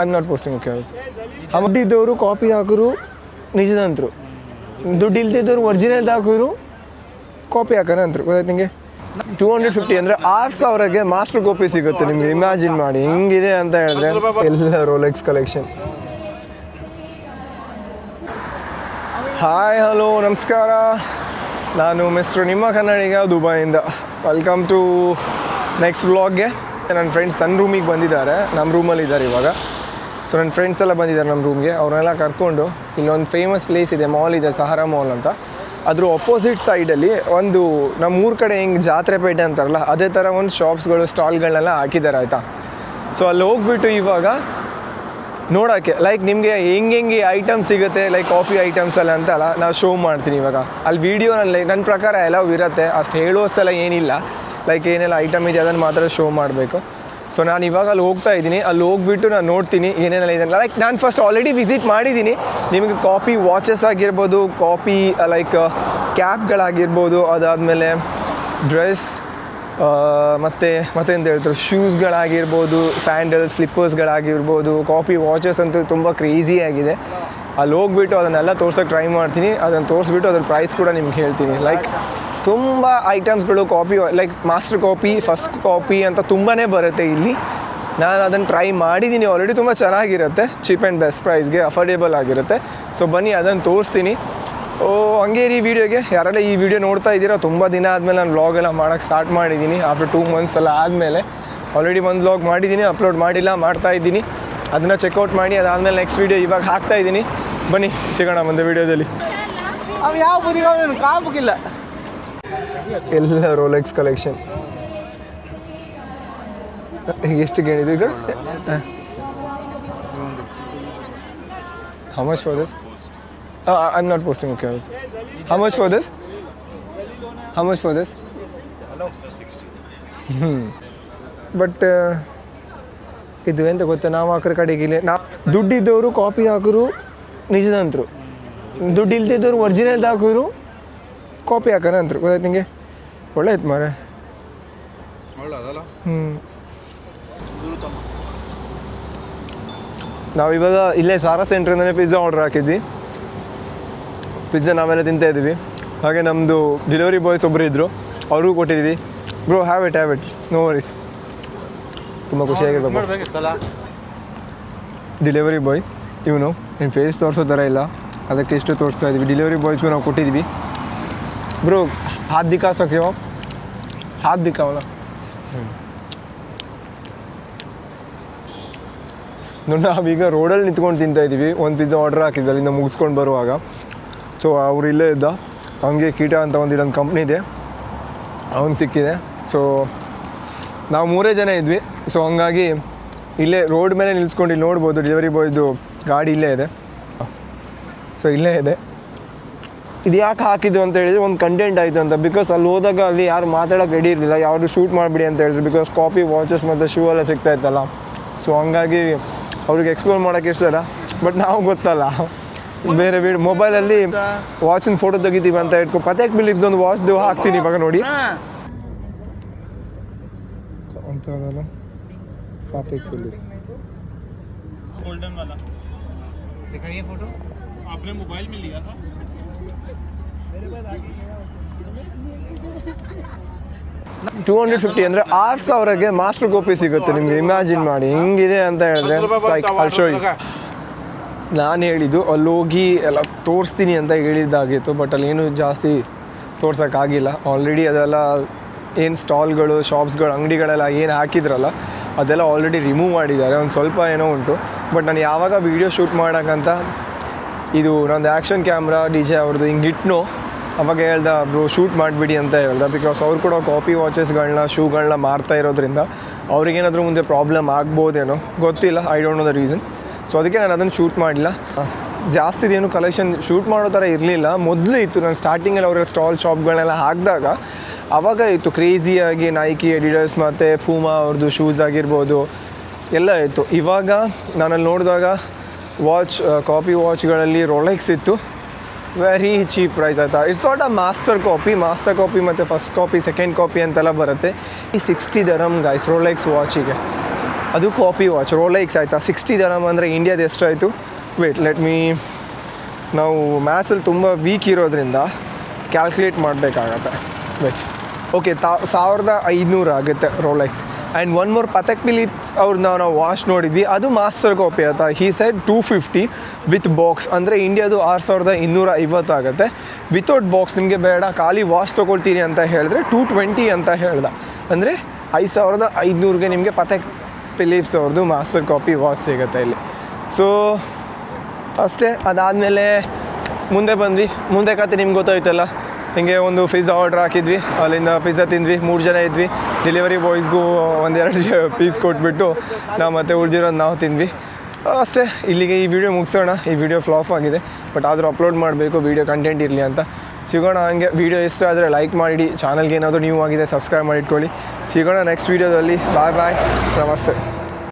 I not posting okay ದುಡ್ಡಿದ್ದವರು copy ಹಾಕಿದ್ರು ನಿಜದಂತರು. ದುಡ್ಡು ಇಲ್ದಿದ್ದವರು ಒರಿಜಿನಲ್ ಹಾಕಿದ್ರು ಕಾಪಿ ಹಾಕೋಣ ಅಂತರು. ಗೊತ್ತಾಯ್ತು ನಿಮಗೆ ಟೂ ಹಂಡ್ರೆಡ್ ಫಿಫ್ಟಿ ಅಂದರೆ ಆರು ಸಾವಿರಕ್ಕೆ ಮಾಸ್ಟರ್ ಕಾಪಿ ಸಿಗುತ್ತೆ ನಿಮಗೆ. ಇಮ್ಯಾಜಿನ್ ಮಾಡಿ. ಹಿಂಗಿದೆ ಅಂತ ಹೇಳಿದ್ರೆ ಎಲ್ಲ ರೋಲೆಕ್ಸ್ ಕಲೆಕ್ಷನ್ ಹಾಯ್ ಹಲೋ ನಮಸ್ಕಾರ. ನಾನು ಮಿಸ್ಟರ್ ನಿಮ್ಮ ಕನ್ನಡಿಗ ದುಬೈಯಿಂದ. ವೆಲ್ಕಮ್ ಟು ನೆಕ್ಸ್ಟ್ ಬ್ಲಾಗ್ಗೆ ನನ್ನ ಫ್ರೆಂಡ್ಸ್ ನನ್ನ ರೂಮಿಗೆ ಬಂದಿದ್ದಾರೆ. ನಮ್ಮ ರೂಮಲ್ಲಿ ಇದ್ದಾರೆ ಇವಾಗ. ಸೊ ನನ್ನ ಫ್ರೆಂಡ್ಸ್ ಎಲ್ಲ ಬಂದಿದ್ದಾರೆ ನಮ್ಮ ರೂಮ್ಗೆ ಅವ್ರನ್ನೆಲ್ಲ ಕರ್ಕೊಂಡು ಇಲ್ಲೊಂದು ಫೇಮಸ್ ಪ್ಲೇಸ್ ಇದೆ ಮಾಲ್ ಇದೆ ಸಹಾರಾ ಮಾಲ್ ಅಂತ. ಅದ್ರ ಅಪೋಸಿಟ್ ಸೈಡಲ್ಲಿ ಒಂದು ನಮ್ಮ ಊರ ಕಡೆ ಹೆಂಗೆ ಜಾತ್ರೆ ಪೇಟೆ ಅಂತಾರಲ್ಲ, ಅದೇ ಥರ ಒಂದು ಶಾಪ್ಸ್ಗಳು ಸ್ಟಾಲ್ಗಳನ್ನೆಲ್ಲ ಹಾಕಿದ್ದಾರೆ ಆಯಿತಾ? ಸೊ ಅಲ್ಲಿ ಹೋಗ್ಬಿಟ್ಟು ಇವಾಗ ನೋಡೋಕ್ಕೆ ಲೈಕ್ ನಿಮಗೆ ಹೆಂಗೆ ಹೆಂಗೆ ಐಟಮ್ ಸಿಗುತ್ತೆ ಲೈಕ್ ಕಾಫಿ ಐಟಮ್ಸ್ ಎಲ್ಲ ಅಂತ ಅಲ್ಲ, ನಾವು ಶೋ ಮಾಡ್ತೀನಿ ಇವಾಗ. ಅಲ್ಲಿ ವೀಡಿಯೋನಲ್ಲಿ ನನ್ನ ಪ್ರಕಾರ ಎಲ್ಲವೂ ಇರುತ್ತೆ. ಅಷ್ಟು ಹೇಳುವಷ್ಟೆಲ್ಲ ಏನಿಲ್ಲ. ಲೈಕ್ ಏನೆಲ್ಲ ಐಟಮ್ ಇದೆ ಅದನ್ನು ಮಾತ್ರ ಶೋ ಮಾಡಬೇಕು. ಸೊ ನಾನು ಇವಾಗ ಅಲ್ಲಿ ಹೋಗ್ತಾ ಇದ್ದೀನಿ. ಅಲ್ಲಿ ಹೋಗ್ಬಿಟ್ಟು ನಾನು ನೋಡ್ತೀನಿ ಏನೇನೆಲ್ಲ ಇದೆ ಲೈಕ್ ನಾನು ಫಸ್ಟ್ ಆಲ್ರೆಡಿ ವಿಸಿಟ್ ಮಾಡಿದ್ದೀನಿ. ನಿಮಗೆ ಕಾಪಿ ವಾಚಸ್ ಆಗಿರ್ಬೋದು ಕಾಪಿ ಲೈಕ್ ಕ್ಯಾಪ್ಗಳಾಗಿರ್ಬೋದು ಅದಾದಮೇಲೆ ಡ್ರೆಸ್ ಮತ್ತು ಮತ್ತೆಂತ ಹೇಳ್ತಾರೆ? ಶೂಸ್ಗಳಾಗಿರ್ಬೋದು ಸ್ಯಾಂಡಲ್ ಸ್ಲಿಪ್ಪರ್ಸ್ಗಳಾಗಿರ್ಬೋದು ಕಾಪಿ ವಾಚಸ್ ಅಂತೂ ತುಂಬ ಕ್ರೇಜಿ ಆಗಿದೆ. ಅಲ್ಲಿ ಹೋಗ್ಬಿಟ್ಟು ಅದನ್ನೆಲ್ಲ ತೋರ್ಸೋಕೆ ಟ್ರೈ ಮಾಡ್ತೀನಿ. ಅದನ್ನು ತೋರಿಸ್ಬಿಟ್ಟು ಅದ್ರ ಪ್ರೈಸ್ ಕೂಡ ನಿಮ್ಗೆ ಹೇಳ್ತೀನಿ. ಲೈಕ್ ತುಂಬ ಐಟಮ್ಸ್ಗಳು copy like master copy first copy ಅಂತ ತುಂಬಾ ಬರುತ್ತೆ ಇಲ್ಲಿ. ನಾನು ಅದನ್ನು ಟ್ರೈ ಮಾಡಿದ್ದೀನಿ ಆಲ್ರೆಡಿ ತುಂಬ ಚೆನ್ನಾಗಿರುತ್ತೆ. ಚೀಪ್ ಆ್ಯಂಡ್ ಬೆಸ್ಟ್ ಪ್ರೈಸ್ಗೆ ಅಫೋರ್ಡೇಬಲ್ ಆಗಿರುತ್ತೆ. ಸೊ ಬನ್ನಿ ಅದನ್ನು ತೋರಿಸ್ತೀನಿ. ಓ ಹಂಗೆ ರೀ ವೀಡಿಯೋಗೆ ಯಾರೆಲ್ಲ ಈ ವಿಡಿಯೋ ನೋಡ್ತಾ ಇದ್ದೀರಾ? ತುಂಬ ದಿನ ಆದಮೇಲೆ ನಾನು ವ್ಲಾಗ್ ಎಲ್ಲ ಮಾಡೋಕ್ಕೆ ಸ್ಟಾರ್ಟ್ ಮಾಡಿದ್ದೀನಿ ಆಫ್ಟರ್ ಟೂ ಮಂತ್ಸ್ ಎಲ್ಲ ಆದಮೇಲೆ ಆಲ್ರೆಡಿ ಒಂದು ವ್ಲಾಗ್ ಮಾಡಿದ್ದೀನಿ ಅಪ್ಲೋಡ್ ಮಾಡಿಲ್ಲ ಮಾಡ್ತಾ ಇದ್ದೀನಿ. ಅದನ್ನು ಚೆಕ್ಔಟ್ ಮಾಡಿ ಅದಾದಮೇಲೆ ನೆಕ್ಸ್ಟ್ ವೀಡಿಯೋ ಇವಾಗ ಹಾಕ್ತಾ ಇದ್ದೀನಿ. ಬನ್ನಿ ಸಿಗೋಣ ಮುಂದೆ ವೀಡಿಯೋದಲ್ಲಿ ಅವ ಯಾವ ಬದಿಗೆ ಕಾಪಕ್ಕಿಲ್ಲ ಎಲ್ಲ ರೋಲೆಕ್ಸ್ ಕಲೆಕ್ಷನ್ ಎಷ್ಟು ಕೇಳಿದ್ದು ಈಗ? How. Much for this I am not posting okay how much for this how much for this ಹ್ಞೂ ಬಟ್ ಇದು ಎಂತ ಗೊತ್ತಾ? ನಾವು ಹಾಕ್ರ ಕಡೆಗೆ ಇಲ್ಲಿ ನಾ ದುಡ್ಡಿದ್ದವರು ಕಾಪಿ ಹಾಕಿದ್ರು ನಿಜದಂತರು. ದುಡ್ಡು ಇಲ್ದಿದ್ದವರು ಒರಿಜಿನಲ್ದು ಹಾಕೋರು ಕಾಪಿ ಹಾಕೋಣ ಅಂತ ಗೊತ್ತಾಯ್ತು ನಿಂಗೆ? ಒಳ್ಳೆ ಆಯ್ತು ಮಾರೆ ಒಳ್ಳೆದಲ್ಲ ಹ್ಞೂ ನಾವು ಇವಾಗ ಇಲ್ಲೇ ಸಾರಾ ಸೆಂಟ್ರಿಂದನೇ ಪಿಜ್ಜಾ ಆರ್ಡರ್ ಹಾಕಿದ್ವಿ. ಪಿಜ್ಜಾ ನಾವೆಲ್ಲ ತಿಂತಾ ಇದ್ದೀವಿ. ಹಾಗೆ ನಮ್ಮದು ಡೆಲಿವರಿ ಬಾಯ್ಸ್ ಒಬ್ಬರು ಇದ್ದರು ಅವ್ರಿಗೂ ಕೊಟ್ಟಿದ್ದೀವಿ. Bro have it have it no worries ತುಂಬ ಖುಷಿಯಾಗಿರ್ಬೇಕು ಡೆಲಿವರಿ ಬಾಯ್ ಇವನು ನಿಮ್ಮ ಫೇಸ್ ತೋರಿಸೋ ಥರ ಇಲ್ಲ. ಅದಕ್ಕೆ ಇಷ್ಟು ತೋರಿಸ್ತಾ ಇದ್ದೀವಿ. ಡೆಲಿವರಿ ಬಾಯ್ಸ್ಗೂ ನಾವು ಕೊಟ್ಟಿದ್ದೀವಿ सकते हो आप हाथ ಹಾತ್ ದಿಕ್ಕಾವಲ್ಲ ನೋಡಿ ನಾವೀಗ ರೋಡಲ್ಲಿ ನಿಂತ್ಕೊಂಡು ತಿಂತಾ ಇದ್ದೀವಿ ಒಂದು ಪಿಜ್ಜಾ ಆರ್ಡರ್ ಹಾಕಿದ್ವಿ, ಅಲ್ಲಿಂದ ಮುಗಿಸ್ಕೊಂಡು ಬರುವಾಗ. ಸೊ ಅವ್ರು ಇಲ್ಲೇ ಇದ್ದ. ಹಂಗೆ ಕೀಟ ಅಂತ ಒಂದು ಇಲ್ಲೊಂದು ಕಂಪ್ನಿ ಇದೆ. ಅವ್ನು ಸಿಕ್ಕಿದೆ. ಸೊ ನಾವು ಮೂರೇ ಜನ ಇದ್ವಿ. ಸೊ ಹಂಗಾಗಿ ಇಲ್ಲೇ ರೋಡ್ ಮೇಲೆ ನಿಲ್ಸ್ಕೊಂಡು ಇಲ್ಲಿ ನೋಡ್ಬೋದು. ಡೆಲಿವರಿ ಬಾಯ್ದು ಗಾಡಿ ಇಲ್ಲೇ ಇದೆ. ಸೊ ಇಲ್ಲೇ ಇದೆ. ಇದು ಯಾಕೆ ಹಾಕಿದ್ದು ಅಂತ ಹೇಳಿದ್ರೆ ಒಂದು ಕಂಟೆಂಟ್ ಆಯಿತು ಅಂತ ಬಿಕಾಸ್ ಅಲ್ಲಿ ಹೋದಾಗ ಅಲ್ಲಿ ಯಾರು ಮಾತಾಡೋಕೆ ರೆಡಿ ಇರಲಿಲ್ಲ ಯಾರು ಶೂಟ್ ಮಾಡಿಬಿಡಿ ಅಂತ ಹೇಳಿದ್ರು ಬಿಕಾಸ್ ಕಾಪಿ ವಾಚಸ್ ಮತ್ತು ಶೂ ಎಲ್ಲ ಸಿಗ್ತಾ ಇತ್ತಲ್ಲ ಸೊ ಹಂಗಾಗಿ ಅವ್ರಿಗೆ ಎಕ್ಸ್ಪ್ಲೋರ್ ಮಾಡೋಕ್ಕೆ ಇಷ್ಟ ಇಲ್ಲ ಬಟ್ ನಾವು ಗೊತ್ತಲ್ಲ ಬೇರೆ ವೀಡ್ ಮೊಬೈಲಲ್ಲಿ ವಾಚಿನ ಫೋಟೋ ತೆಗಿತೀವಿ ಅಂತ ಇಟ್ಕೊ ಪತ್ಯಾಕ್ ಬಿಲ್ ಇದ್ದೊಂದು ವಾಚ್ದು ಹಾಕ್ತೀನಿ ಇವಾಗ ನೋಡಿ ಅಂಥದ್ದಲ್ಲ ಫಾತಿಕ್ ಬಿಲ್ गोल्डन वाला दिखाइए फोटो आपने मोबाइल में लिया था ಟೂ ಹಂಡ್ರೆಡ್ ಫಿಫ್ಟಿ ಅಂದರೆ ಆರು ಸಾವಿರಕ್ಕೆ ಮಾಸ್ಟರ್ ಕಾಪಿ ಸಿಗುತ್ತೆ ನಿಮಗೆ ಇಮ್ಯಾಜಿನ್ ಮಾಡಿ. ಹಿಂಗಿದೆ ಅಂತ ಹೇಳಿದ್ರೆ ಶೋ ನಾನು ಹೇಳಿದ್ದು ಅಲ್ಲಿ ಹೋಗಿ ಎಲ್ಲ ತೋರಿಸ್ತೀನಿ ಅಂತ ಹೇಳಿದ್ದಾಗಿತ್ತು ಬಟ್ ಅಲ್ಲಿ ಏನು ಜಾಸ್ತಿ ತೋರ್ಸೋಕ್ಕಾಗಿಲ್ಲ ಆಲ್ರೆಡಿ ಅದೆಲ್ಲ ಏನು ಸ್ಟಾಲ್ಗಳು ಶಾಪ್ಸ್ಗಳು ಅಂಗಡಿಗಳೆಲ್ಲ ಏನು ಹಾಕಿದ್ರಲ್ಲ ಅದೆಲ್ಲ ಆಲ್ರೆಡಿ ರಿಮೂವ್ ಮಾಡಿದ್ದಾರೆ. ಒಂದು ಸ್ವಲ್ಪ ಏನೋ ಉಂಟು. ಬಟ್ ನಾನು ಯಾವಾಗ ವೀಡಿಯೋ ಶೂಟ್ ಮಾಡೋಕ್ಕಂತ ಇದು ನಂದು ಆ್ಯಕ್ಷನ್ ಕ್ಯಾಮ್ರಾ ಡಿ ಜೆ ಅವ್ರದ್ದು ಹಿಂಗೆ ಇಟ್ನೋ ಅವಾಗ ಹೇಳ್ದ, ಬ್ರೋ ಶೂಟ್ ಮಾಡಿಬಿಡಿ ಅಂತ ಹೇಳ್ದೆ. ಬಿಕಾಸ್ ಅವ್ರು ಕೂಡ ಕಾಪಿ ವಾಚಸ್ಗಳನ್ನ ಶೂಗಳನ್ನ ಮಾರ್ತಾ ಇರೋದ್ರಿಂದ ಅವ್ರಿಗೇನಾದರೂ ಮುಂದೆ ಪ್ರಾಬ್ಲಮ್ ಆಗ್ಬೋದೇನೋ. ಗೊತ್ತಿಲ್ಲ I don't know the reason so ಅದಕ್ಕೆ ನಾನು ಅದನ್ನು ಶೂಟ್ ಮಾಡಿಲ್ಲ. ಜಾಸ್ತಿ ಏನು ಕಲೆಕ್ಷನ್ ಶೂಟ್ ಮಾಡೋ ಥರ ಇರಲಿಲ್ಲ. ಮೊದಲು ಇತ್ತು, ನಾನು ಸ್ಟಾರ್ಟಿಂಗಲ್ಲಿ ಅವರ ಸ್ಟಾಲ್ ಶಾಪ್ಗಳನ್ನೆಲ್ಲ ಹಾಕಿದಾಗ. ಆವಾಗ ಇತ್ತು ಕ್ರೇಜಿಯಾಗಿ ನೈಕಿ ಎಡಿಡರ್ಸ್ ಮತ್ತು ಫೂಮಾ ಅವ್ರದ್ದು ಶೂಸ್ ಆಗಿರ್ಬೋದು. ಎಲ್ಲ ಇತ್ತು. ಇವಾಗ ನಾನಲ್ಲಿ ನೋಡಿದಾಗ ವಾಚ್ ಕಾಪಿ ವಾಚ್ಗಳಲ್ಲಿ ರೊಲೆಕ್ಸ್ ಇತ್ತು. ವೆರಿ ಚೀಪ್ ಪ್ರೈಸ್ ಆಯಿತಾ it's not a master copy master copy ಮತ್ತು ಫಸ್ಟ್ ಕಾಪಿ ಸೆಕೆಂಡ್ ಕಾಪಿ ಅಂತೆಲ್ಲ ಬರುತ್ತೆ. ಈ ಸಿಕ್ಸ್ಟಿ ದರಮ್ ಗೈಸ್ ರೋಲೆಕ್ಸ್ ವಾಚಿಗೆ ಅದು ಕಾಪಿ ವಾಚ್ ರೋಲೆಕ್ಸ್ ಆಯಿತಾ? ಸಿಕ್ಸ್ಟಿ ದರಮ್ ಅಂದರೆ ಇಂಡಿಯಾದ ಎಷ್ಟಾಯಿತು? ವೇಟ್ ಲೆಟ್ ಮೀ ನಾವು ಮ್ಯಾಥ್ಸಲ್ಲಿ ತುಂಬ ವೀಕ್ ಇರೋದ್ರಿಂದ ಕ್ಯಾಲ್ಕುಲೇಟ್ ಮಾಡಬೇಕಾಗತ್ತೆ. ವೆಚ್ ಓಕೆ ತಾ ಸಾವಿರದ ಐದುನೂರು ಆಗುತ್ತೆ Rolex and one more Patek Philippe ಅವ್ರನ್ನ ನಾವು ವಾಚ್ ನೋಡಿದ್ವಿ. ಅದು ಮಾಸ್ಟರ್ ಕಾಪಿ ಅಂತ he said two fifty with box ಅಂದರೆ ಇಂಡಿಯಾದು ಆರು ಸಾವಿರದ ಇನ್ನೂರ ಐವತ್ತು ಆಗುತ್ತೆ. ವಿತೌಟ್ ಬಾಕ್ಸ್ ನಿಮಗೆ ಬೇಡ. ಖಾಲಿ ವಾಚ್ ತೊಗೊಳ್ತೀರಿ ಅಂತ ಹೇಳಿದ್ರೆ ಟೂ ಟ್ವೆಂಟಿ ಅಂತ ಹೇಳ್ದ. ಅಂದರೆ ಐದು ಸಾವಿರದ ಐದುನೂರಿಗೆ ನಿಮಗೆ ಪತೆ ಫಿಲಿಪ್ಸ್ ಅವ್ರದ್ದು ಮಾಸ್ಟರ್ ಕಾಪಿ ವಾಚ್ ಸಿಗುತ್ತೆ ಇಲ್ಲಿ. ಸೊ ಅಷ್ಟೇ. ಅದಾದಮೇಲೆ ಮುಂದೆ ಬಂದ್ವಿ. ಮುಂದೆ ಕತೆ ನಿಮ್ಗೆ ಗೊತ್ತಾಯ್ತಲ್ಲ? ಹಿಂಗೆ ಒಂದು ಪಿಜ್ಜಾ ಆರ್ಡ್ರ್ ಹಾಕಿದ್ವಿ. ಅಲ್ಲಿಂದ ಪಿಜ್ಜಾ ತಿಂದ್ವಿ. ಮೂರು ಜನ ಇದ್ವಿ. ಡೆಲಿವರಿ ಬಾಯ್ಸ್ಗೂ ಒಂದೆರಡು ಪೀಸ್ ಕೊಟ್ಬಿಟ್ಟು ನಾವು ಮತ್ತೆ ಉಳಿದಿರೋದು ನಾವು ತಿಂದ್ವಿ. ಅಷ್ಟೇ, ಇಲ್ಲಿಗೆ ಈ ವಿಡಿಯೋ ಮುಗಿಸೋಣ. ಈ ವಿಡಿಯೋ ಫ್ಲಾಪ್ ಆಗಿದೆ. ಬಟ್ ಆದರೂ ಅಪ್ಲೋಡ್ ಮಾಡಬೇಕು. ವಿಡಿಯೋ ಕಂಟೆಂಟ್ ಇರಲಿ ಅಂತ. ಸಿಗೋಣ ಹಂಗೆ. ವಿಡಿಯೋ ಇಷ್ಟ ಆದರೆ ಲೈಕ್ ಮಾಡಿ ಚಾನಲ್ಗೆ ಏನಾದರೂ ನೀವು ಆಗಿದೆ ಸಬ್ಸ್ಕ್ರೈಬ್ ಮಾಡಿಟ್ಕೊಳ್ಳಿ. ಸಿಗೋಣ ನೆಕ್ಸ್ಟ್ ವೀಡಿಯೋದಲ್ಲಿ ಬಾಯ್ ಬಾಯ್ ನಮಸ್ತೆ.